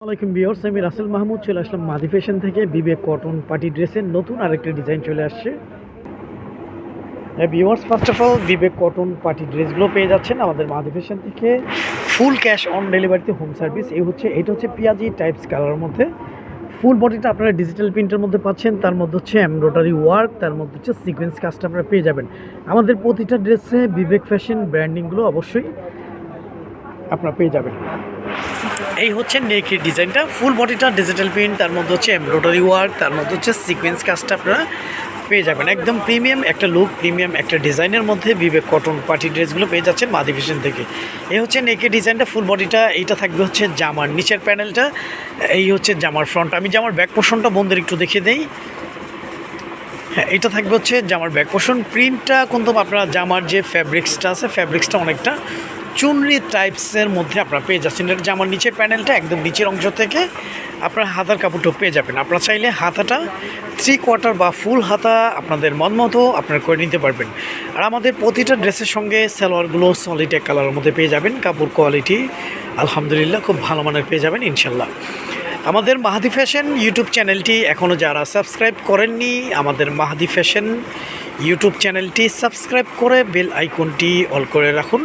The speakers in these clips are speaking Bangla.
আসসালামাইকুম বিয়র্স আমি রাসেল মাহমুদ, চলে আসলাম মাদি ফ্যাশন থেকে বিবেক কটন পার্টি ড্রেসের নতুন আরেকটা ডিজাইন চলে আসছে। বিওয়ার্স ফার্স্ট অফ অল বিবেক কটন পার্টি ড্রেসগুলো পেয়ে যাচ্ছেন আমাদের মাদি ফ্যাশন থেকে। ফুল ক্যাশ অন ডেলিভারিতে হোম সার্ভিস এই হচ্ছে, এটা হচ্ছে পিয়াজি টাইপস কালারের মধ্যে। ফুল বডিটা আপনারা ডিজিটাল প্রিন্টের মধ্যে পাচ্ছেন, তার মধ্যে হচ্ছে এমব্রয়ডারি ওয়ার্ক তার মধ্যে হচ্ছে সিকোয়েন্স কাজটা আপনারা পেয়ে যাবেন। আমাদের প্রতিটা ড্রেসে বিবেক ফ্যাশন ব্র্যান্ডিংগুলো অবশ্যই আপনারা পেয়ে যাবেন। এই হচ্ছে নেকের ডিজাইনটা। ফুল বডিটা ডিজিটাল প্রিন্ট তার মধ্যে হচ্ছে এমব্রয়ডারি ওয়ার্ক তার মধ্যে হচ্ছে সিকোয়েন্স কাজটা আপনারা পেয়ে যাবেন। একদম প্রিমিয়াম একটা লুক প্রিমিয়াম একটা ডিজাইনের মধ্যে বিবেক কটন পার্টি ড্রেসগুলো পেয়ে যাচ্ছেন মাদি ফ্যাশন থেকে। এই হচ্ছে নেকের ডিজাইনটা ফুল বডিটা এইটা থাকবে হচ্ছে জামার নিচের প্যানেলটা এই হচ্ছে জামার ফ্রন্ট আমি জামার ব্যাক পোর্শনটা বন্ধুদের একটু দেখিয়ে দেই। হ্যাঁ এটা থাকবে হচ্ছে জামার ব্যাক পোর্শন প্রিন্টটা কিন্তু আপনারা জামার যে ফ্যাব্রিক্সটা আছে ফ্যাব্রিক্সটা অনেকটা চুনরি টাইপসের মধ্যে আপনারা পেয়ে যাচ্ছেন। এটা জামার নিচের প্যানেলটা একদম নিচের অংশ থেকে আপনার হাতার কাপড়টাও পেয়ে যাবেন। আপনারা চাইলে হাতাটা থ্রি কোয়ার্টার বা ফুল হাতা আপনাদের মন মতো আপনারা করে নিতে পারবেন। আর আমাদের প্রতিটা ড্রেসের সঙ্গে সালোয়ারগুলো সলিড এক কালারের মধ্যে পেয়ে যাবেন। কাপড় কোয়ালিটি আলহামদুলিল্লাহ খুব ভালো মানের পেয়ে যাবেন ইনশাল্লাহ আমাদের মাহাদি ফ্যাশন ইউটিউব চ্যানেলটি এখনও যারা সাবস্ক্রাইব করেননি, আমাদের মাহাদি ফ্যাশন ইউটিউব চ্যানেলটি সাবস্ক্রাইব করে বেল আইকনটি অল করে রাখুন।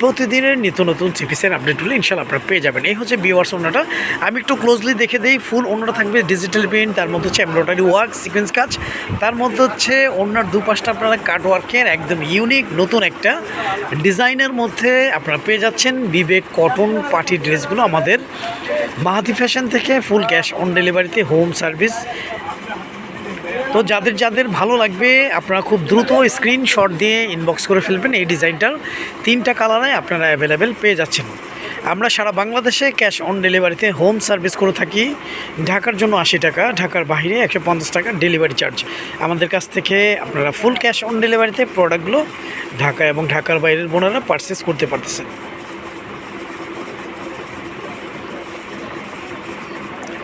প্রতিদিনের নিত্য নতুন চিকিৎসার আপডেটগুলো ইনশাল্লাহ আপনারা পেয়ে যাবেন। এই হচ্ছে বিওয়ার্স ওনাটা আমি একটু ক্লোজলি দেখে দিই ফুল ওনাটা থাকবে ডিজিটাল প্রিন্ট তার মধ্যে হচ্ছে এমব্রয়ডারি ওয়ার্ক সিকোয়েন্স কাজ, তার মধ্যে হচ্ছে ওনার দুপাশটা আপনারা কাট ওয়ার্কের একদম ইউনিক নতুন একটা ডিজাইনের মধ্যে আপনারা পেয়ে যাচ্ছেন বিবেক কটন পার্টি ড্রেসগুলো আমাদের। মাহাতি ফ্যাশন থেকে ফুল ক্যাশ অন ডেলিভারিতে হোম সার্ভিস তো যাদের যাদের ভালো লাগবে, আপনারা খুব দ্রুত স্ক্রিনশট দিয়ে ইনবক্স করে ফেলবেন এই ডিজাইনটার। তিনটা কালারে আপনারা অ্যাভেলেবেল পেয়ে যাচ্ছেন। আমরা সারা বাংলাদেশে ক্যাশ অন ডেলিভারিতে হোম সার্ভিস করে থাকি। ঢাকার জন্য আশি টাকা, ঢাকার বাইরে একশো পঞ্চাশ টাকা ডেলিভারি চার্জ আমাদের কাছ থেকে আপনারা ফুল ক্যাশ অন ডেলিভারিতে প্রোডাক্টগুলো ঢাকা এবং ঢাকার বাইরের বোনেরা পারচেস করতে পারতেছেন।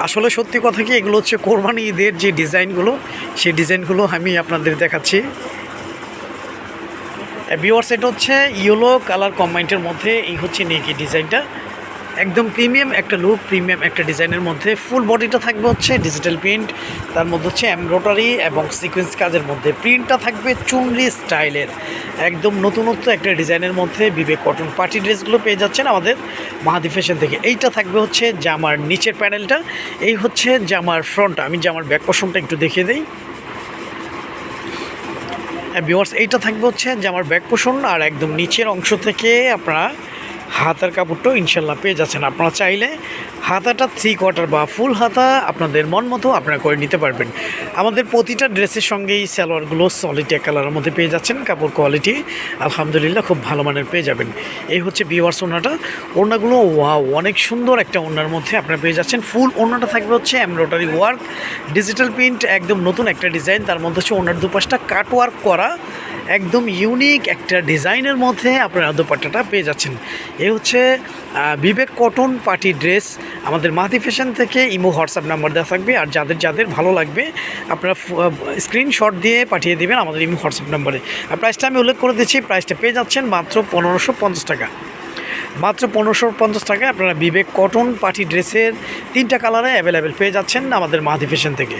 আসলে সত্যি কথা কি, এগুলো হচ্ছে কোরবানি ঈদের যে ডিজাইনগুলো, সেই ডিজাইনগুলো আমি আপনাদের দেখাচ্ছি। বিওয়ার সেট হচ্ছে ইয়েলো কালার কম্বাইন্ডের মধ্যে এই হচ্ছে নেকি ডিজাইনটা। একদম প্রিমিয়াম, একটা লুক প্রিমিয়াম, একটা ডিজাইনের মধ্যে। ফুল বডিটা থাকবে হচ্ছে ডিজিটাল প্রিন্ট তার মধ্যে হচ্ছে এমব্রয়ডারি এবং সিকোয়েন্স কাজের মধ্যে। প্রিন্টটা থাকবে চুনরি স্টাইলের। একদম নতুনত্ব একটা ডিজাইনের মধ্যে বিবেক কটন পার্টি ড্রেসগুলো পেয়ে যাচ্ছেন আমাদের মাহাদি ফ্যাশন থেকে। এইটা থাকবে হচ্ছে জামার নিচের প্যানেলটা এই হচ্ছে জামার ফ্রন্ট আমি জামার ব্যাক পোষণটা একটু দেখিয়ে দিই। ভিওয়ার্স এইটা থাকবে হচ্ছে জামার ব্যাক পোষণ আর একদম নিচের অংশ থেকে আপনারা হাতার কাপড়টাও ইনশাল্লাহ পেয়ে যাচ্ছেন। আপনারা চাইলে হাতাটা থ্রি কোয়ার্টার বা ফুল হাতা আপনাদের মন মতো আপনারা করে নিতে পারবেন। আমাদের প্রতিটা ড্রেসের সঙ্গেই সালোয়ারগুলো সলিড কালারের মধ্যে পেয়ে যাচ্ছেন, কাপড় কোয়ালিটি আলহামদুলিল্লাহ খুব ভালো মানের পেয়ে যাবেন। এই হচ্ছে বিওয়ার্স ওনাটা ওড়নাগুলো ওয়াও অনেক সুন্দর একটা ওড়নার মধ্যে আপনারা পেয়ে যাচ্ছেন। ফুল ওড়নাটা থাকবে হচ্ছে এমব্রয়ডারি ওয়ার্ক ডিজিটাল প্রিন্ট একদম নতুন একটা ডিজাইন তার মধ্যে হচ্ছে ওনার দুপাশটা কাট ওয়ার্ক করা, একদম ইউনিক একটা ডিজাইনের মধ্যে আপনারা দোপাট্টাটা পেয়ে যাচ্ছেন। এ হচ্ছে বিবেক কটন পার্টি ড্রেস আমাদের মাহাতি ফ্যাশন থেকে ইমো হোয়াটসঅ্যাপ নাম্বার দেওয়া থাকবে, আর যাদের যাদের ভালো লাগবে, আপনারা স্ক্রিনশট দিয়ে পাঠিয়ে দেবেন আমাদের ইমো হোয়াটসঅ্যাপ নাম্বারে। আর প্রাইসটা আমি উল্লেখ করে দিচ্ছি প্রাইসটা পেয়ে যাচ্ছেন মাত্র পনেরোশো পঞ্চাশ টাকা। মাত্র পনেরোশো পঞ্চাশ টাকায় আপনারা বিবেক কটন পার্টি ড্রেসের তিনটা কালারে অ্যাভেলেবেল পেয়ে যাচ্ছেন আমাদের মাহাদি ফ্যাশন থেকে।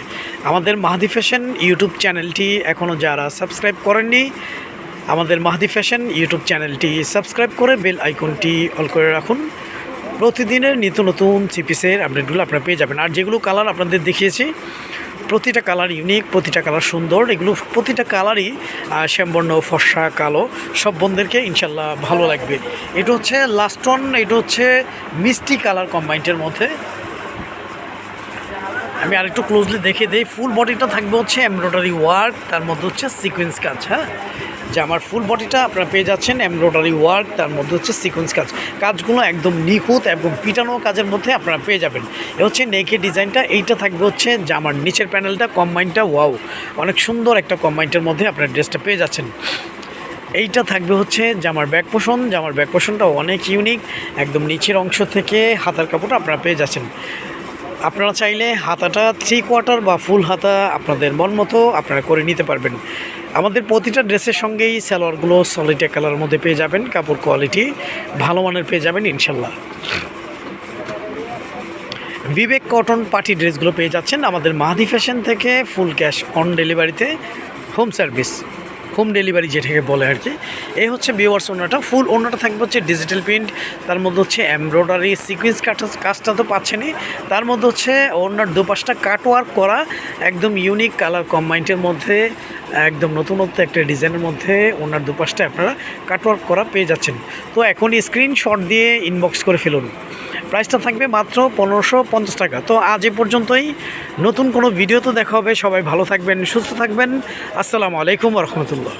আমাদের মাহাদি ফ্যাশন ইউটিউব চ্যানেলটি এখনও যারা সাবস্ক্রাইব করেননি আমাদের মাহাদি ফ্যাশন ইউটিউব চ্যানেলটি সাবস্ক্রাইব করে বেল আইকনটি অল করে রাখুন। প্রতিদিনের নিত্য নতুন চিপিসের আপডেটগুলো আপনারা পেয়ে যাবেন। আর যেগুলো কালার আপনাদের দেখিয়েছি, প্রতিটা কালার ইউনিক, প্রতিটা কালার সুন্দর। এগুলো প্রতিটা কালারই শ্যামবর্ণ, ফর্সা, কালো, সব বন্ধুদেরকে ইনশাল্লাহ ভালো লাগবে। এটা হচ্ছে লাস্ট ওয়ান এটা হচ্ছে মিষ্টি কালার কম্বাইন্টের মধ্যে। আমি আরেকটু ক্লোজলি দেখে দিই ফুল বডিটা থাকবে হচ্ছে এমব্রয়ডারি ওয়ার্ক তার মধ্যে হচ্ছে সিকোয়েন্স কাজ হ্যাঁ? যে আমার ফুল বডিটা আপনারা পেয়ে যাচ্ছেন এমব্রয়ডারি ওয়ার্ক তার মধ্যে হচ্ছে সিকোয়েন্স কাজ। কাজগুলো একদম নিখুঁত এবং পিটানো কাজের মধ্যে আপনারা পেয়ে যাবেন। এ হচ্ছে নেকের ডিজাইনটা এইটা থাকবে হচ্ছে জামার নিচের প্যানেলটা কম্বাইনটা ওয়াও অনেক সুন্দর একটা কম্বাইন্টের মধ্যে আপনারা ড্রেসটা পেয়ে যাচ্ছেন। এইটা থাকবে হচ্ছে জামার ব্যাক পোষণ জামার ব্যাক পোষণটা অনেক ইউনিক একদম নিচের অংশ থেকে হাতার কাপড় আপনারা পেয়ে যাচ্ছেন। আপনারা চাইলে হাতাটা থ্রি কোয়ার্টার বা ফুল হাতা আপনাদের মন মতো আপনারা করে নিতে পারবেন। আমাদের প্রতিটা ড্রেসের সঙ্গেই সালোয়ারগুলো সলিড এক কালারের মধ্যে পেয়ে যাবেন, কাপড় কোয়ালিটি ভালো মানের পেয়ে যাবেন ইনশাল্লাহ। বিবেক কটন পার্টি ড্রেসগুলো পেয়ে যাচ্ছেন আমাদের মাহাদি ফ্যাশন থেকে ফুল ক্যাশ অন ডেলিভারিতে হোম সার্ভিস হোম ডেলিভারি যেটাকে বলে আর কি। এই হচ্ছে বিওয়ার্স ওনাটা ফুল ওনাটা থাকবে হচ্ছে ডিজিটাল প্রিন্ট তার মধ্যে হচ্ছে এমব্রয়ডারি সিকুয়েন্স কাটা কাজটা তো পাচ্ছেনই। তার মধ্যে হচ্ছে ওনার দুপাশটা কাটওয়ার্ক করা, একদম ইউনিক কালার কম্বাইন্ডের মধ্যে একদম নতুনত্ব একটা ডিজাইনের মধ্যে ওনার দুপাশটা আপনারা কাটওয়ার্ক করা পেয়ে যাচ্ছেন। তো এখন স্ক্রিনশট দিয়ে ইনবক্স করে ফেলুন। প্রাইসটা থাকবে মাত্র পনেরোশো পঞ্চাশ টাকা। তো আজ এ পর্যন্তই। নতুন কোনো ভিডিও তো দেখা হবে। সবাই ভালো থাকবেন, সুস্থ থাকবেন। আসসালামু আলাইকুম রহমতুল্লাহ।